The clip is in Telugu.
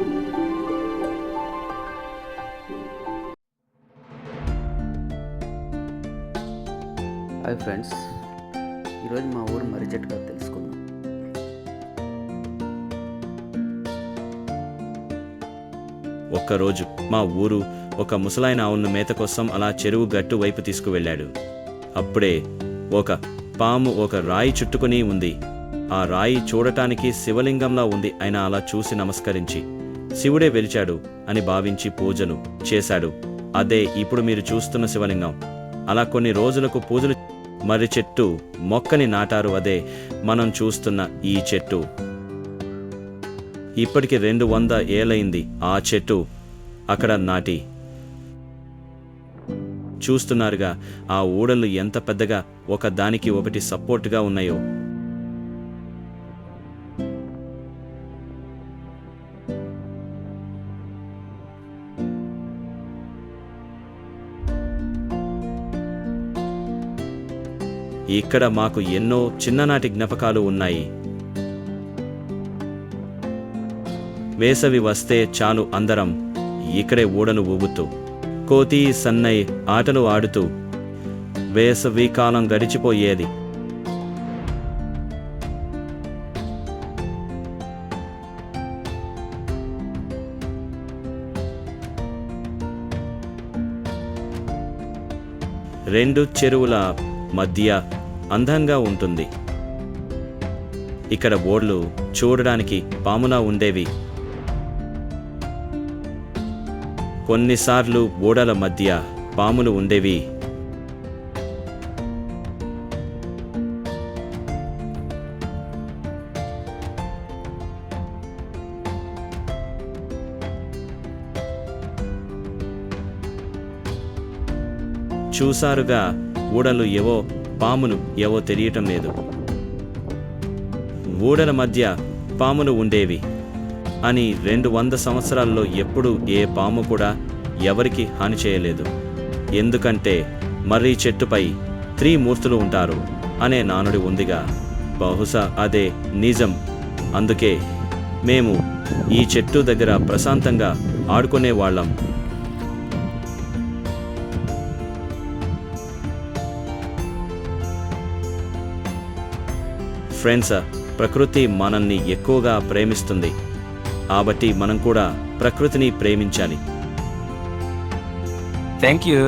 Hi friends. ఈరోజు మా ఊరు మర్రి తెలుసుకుందాం. ఒక్కరోజు మా ఊరు ఒక ముసలాయన ఆవులను మేత కోసం అలా చెరువు గట్టు వైపు తీసుకువెళ్ళాడు. అప్పుడే ఒక పాము ఒక రాయి చుట్టుకుని ఉంది. ఆ రాయి చూడటానికి శివలింగంలా ఉంది. ఆయన అలా చూసి నమస్కరించి శివుడే వెలిచాడు అని భావించి పూజలు చేశాడు. అదే ఇప్పుడు మీరు చూస్తున్న శివలింగం. అలా కొన్ని రోజులకు పూజలు మర్రి చెట్టు మొక్కని నాటారు. అదే మనం చూస్తున్న ఈ చెట్టు. ఇప్పటికి రెండు వంద ఏలైంది ఆ చెట్టు అక్కడ నాటి. చూస్తున్నారుగా ఆ ఊడలు ఎంత పెద్దగా ఒక దానికి ఒకటి సపోర్టుగా ఉన్నాయో. ఇక్కడ మాకు ఎన్నో చిన్ననాటి జ్ఞాపకాలు ఉన్నాయి. వేసవి వస్తే చాలు అందరం ఇక్కడే ఊడను ఊగుతూ కోతి సన్నై ఆటలు ఆడుతూ వేసవి కాలం గడిచిపోయేది. రెండు చెరువుల మధ్య అందంగా ఉంటుంది. ఇక్కడ ఓడ్లు చూడడానికి పాములా ఉండేవి. కొన్నిసార్లు ఓడల మధ్య పాములు ఉండేవి. చూసారుగా ఊడలు ఏవో పాములు ఏవో తెలియటం లేదు. ఊడల మధ్య పాములు ఉండేవి అని రెండు వంద సంవత్సరాల్లో ఎప్పుడూ ఏ పాము కూడా ఎవరికి హాని చేయలేదు. ఎందుకంటే మర్రి చెట్టుపై త్రిమూర్తులు ఉంటారు అనే నానుడి ఉందిగా. బహుశా అదే నిజం. అందుకే మేము ఈ చెట్టు దగ్గర ప్రశాంతంగా ఆడుకునే ఫ్రెండ్స్ ప్రకృతి మనల్ని ఎక్కువగా ప్రేమిస్తుంది. కాబట్టి మనం కూడా ప్రకృతిని ప్రేమించాలి. Thank you